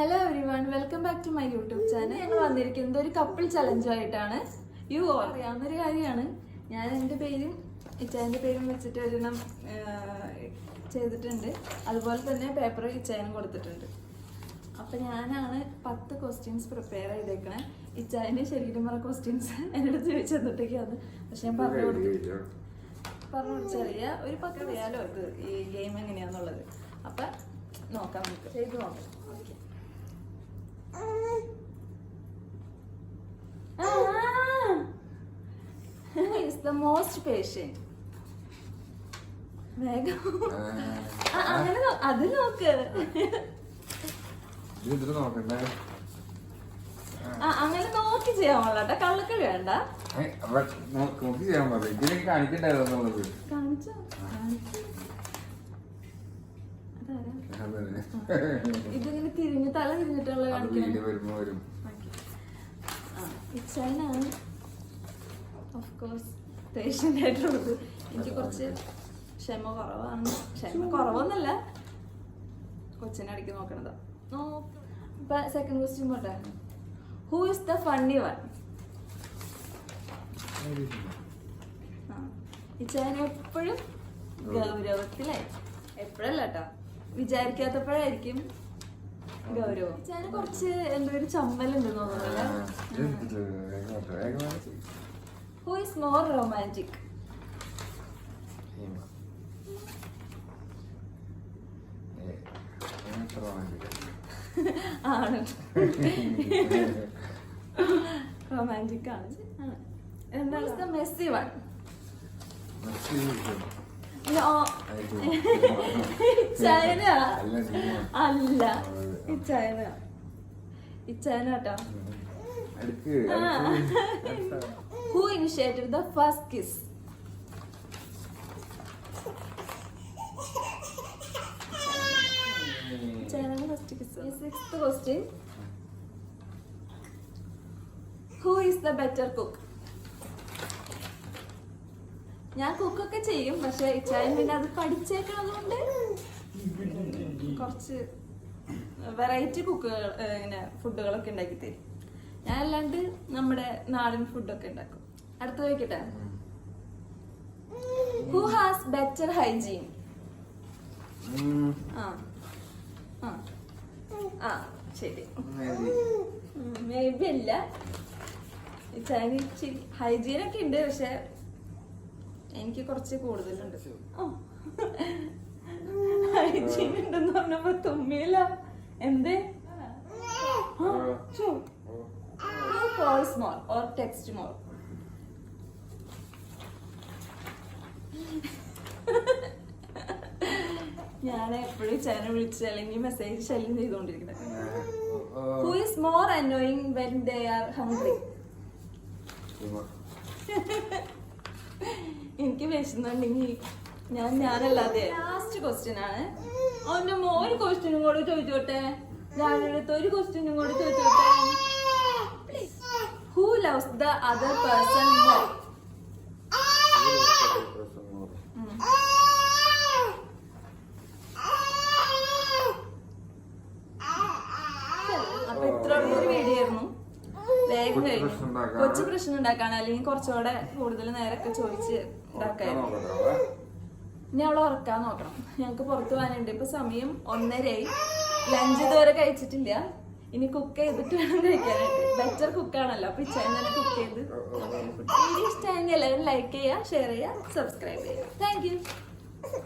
Hello everyone welcome back to my YouTube channel ഞങ്ങൾ വന്നിരിക്കുന്നത് ഒരു കപ്പിൾ ചലഞ്ചായിട്ടാണ് യു ഓൾ അറിയാവുന്നൊരു കാര്യമാണ്. ഞാൻ എന്റെ പേരും ഇച്ചായന്റെ പേരും വെച്ചിട്ട് ഒരെണ്ണം ചെയ്തിട്ടുണ്ട്. അതുപോലെ തന്നെ പേപ്പർ ഇച്ചായനും കൊടുത്തിട്ടുണ്ട്. അപ്പം ഞാനാണ് പത്ത് ക്വസ്റ്റ്യൻസ് പ്രിപ്പയർ ചെയ്തേക്കണേ. ഇച്ചായന്റെ ശരിക്കും പറഞ്ഞ ക്വസ്റ്റ്യൻസ് എന്നോട് ചോദിച്ചു തന്നിട്ടൊക്കെയാണ് പക്ഷെ ഞാൻ പറഞ്ഞു കൊടുത്തു. പറഞ്ഞു കൊടുത്തറിയ ഒരു പത്ത് അറിയാലോ ഇത് ഈ ഗെയിം എങ്ങനെയാണെന്നുള്ളത് അപ്പം നോക്കാം നമുക്ക്. ചെയ്ത് നോക്കാം okay is the most patient വേഗം അങ്ങനെ അത് നോക്ക്. അങ്ങനെ നോക്കി ചെയ്യാൻ പാടില്ല കള്ളക്ക് വേണ്ട. നോക്കി ചെയ്യാൻ പാടില്ല ഇതിലേക്ക് കാണിക്കണ്ടായിരുന്നു കാണിച്ചോ. ഇതിങ്ങനെ തിരിഞ്ഞ് തല തിരിഞ്ഞിട്ടുള്ള വരും. ഇച്ചായനാണ് ഓഫ് കോഴ്സ് പേഷ്യന്റ് ആയിട്ടുള്ളത് എനിക്ക് കുറച്ച് ക്ഷമ കുറവാണ്. ക്ഷമ കുറവൊന്നല്ല. കൊച്ചിനെ അടിക്ക് നോക്കണതാ. ഇപ്പൊ സെക്കൻഡ് ക്വസ്റ്റ്യൻ പോട്ടെ. Who is the funny one ഇച്ചായൻ എപ്പോഴും ഗൗരവത്തിലായി. എപ്പോഴല്ല കേട്ടോ വിചാരിക്കാത്തപ്പോഴായിരിക്കും ഗൗരവം. ഇച്ചായന് കുറച്ച് എന്തോ ഒരു ചമ്മലുണ്ട് തോന്നുന്നല്ലേ ഹൂ ഇസ് മോർ റൊമാന്റിക് ആണ്? റൊമാന്റിക് ആണ്. എന്താണ്? മെസ്സി വൺ ചൈന അല്ല ചൈന ചൈന കേട്ടോ അടുക്ക് the first the first kiss Who is the better cook? ഞാൻ കുക്കൊക്കെ ചെയ്യും പക്ഷെ ഇച്ചായൻ പിന്നെ അത് പഠിച്ചേക്കണതുകൊണ്ട് കുറച്ച് വെറൈറ്റി കുക്കുകൾ ഇങ്ങനെ ഫുഡുകളൊക്കെ ഉണ്ടാക്കി തരും. ഞാൻ അല്ലാണ്ട് നമ്മുടെ നാടൻ ഫുഡൊക്കെ ഉണ്ടാക്കും. അടുത്ത വെക്കട്ടെ ഹു ഹാസ് ബെറ്റർ ഹൈജീൻ ആ. ആ. ആ ശരി. മേ ബി അല്ല. ഹൈജീൻ ഒക്കെ ഉണ്ട് പക്ഷെ എനിക്ക് കുറച്ച് കൂടുതലുണ്ട്. ഹൈജീൻ ഉണ്ടെന്ന് പറഞ്ഞപ്പോ തുമ്മിയില്ല. എന്തേ? മോർ ഓർ ടെക്സ്റ്റ് മോർ ഞാൻ എപ്പോഴും ചാന വിളിച്ച് അല്ലെങ്കിൽ മെസ്സേജ് ശല്യം ചെയ്തുകൊണ്ടിരിക്കുന്നത്. Who is more annoying when they are hungry എനിക്ക് വിശന്നുണ്ടെങ്കിൽ ഞാൻ ഞാനല്ലാതെ ലാസ്റ്റ് ക്വസ്റ്റ്യൻ ആണ്. അവന്റെ ഒരു ക്വസ്റ്റ്യനും കൂടെ ചോദിച്ചോട്ടെ? ഞാനെടുത്ത് ഒരു ക്വസ്റ്റ്യനും കൂടെ ചോദിച്ചോട്ടെ? Who loves the other person more അപ്പൊ ഇത്ര ഒരു വീഡിയോ ആയിരുന്നു കൊച്ചു കഴിഞ്ഞു. കൊച്ചു പ്രശ്നം ഉണ്ടാക്കാൻ അല്ലെങ്കിൽ കുറച്ചുകൂടെ കൂടുതൽ നേരൊക്കെ ചോദിച്ച് ഇതാക്കായിരുന്നു ഇനി അവളെ ഉറക്കാൻ നോക്കണം. ഞങ്ങൾക്ക് പുറത്ത് പോകാനുണ്ട്. ഇപ്പൊ സമയം ഒന്നരയായി. ലഞ്ച് ഇതുവരെ കഴിച്ചിട്ടില്ല. ഇനി കുക്ക് ചെയ്തിട്ട് വേണം കഴിക്കാനായിട്ട്. ബെറ്റർ കുക്കാണല്ലോ അപ്പൊ ഇച്ചാൻ തന്നെ കുക്ക് ചെയ്ത്. വീഡിയോ ഇഷ്ടമായെങ്കിൽ എല്ലാവരും ലൈക്ക് ചെയ്യുക ഷെയർ ചെയ്യുക സബ്സ്ക്രൈബ് ചെയ്യുക. Thank you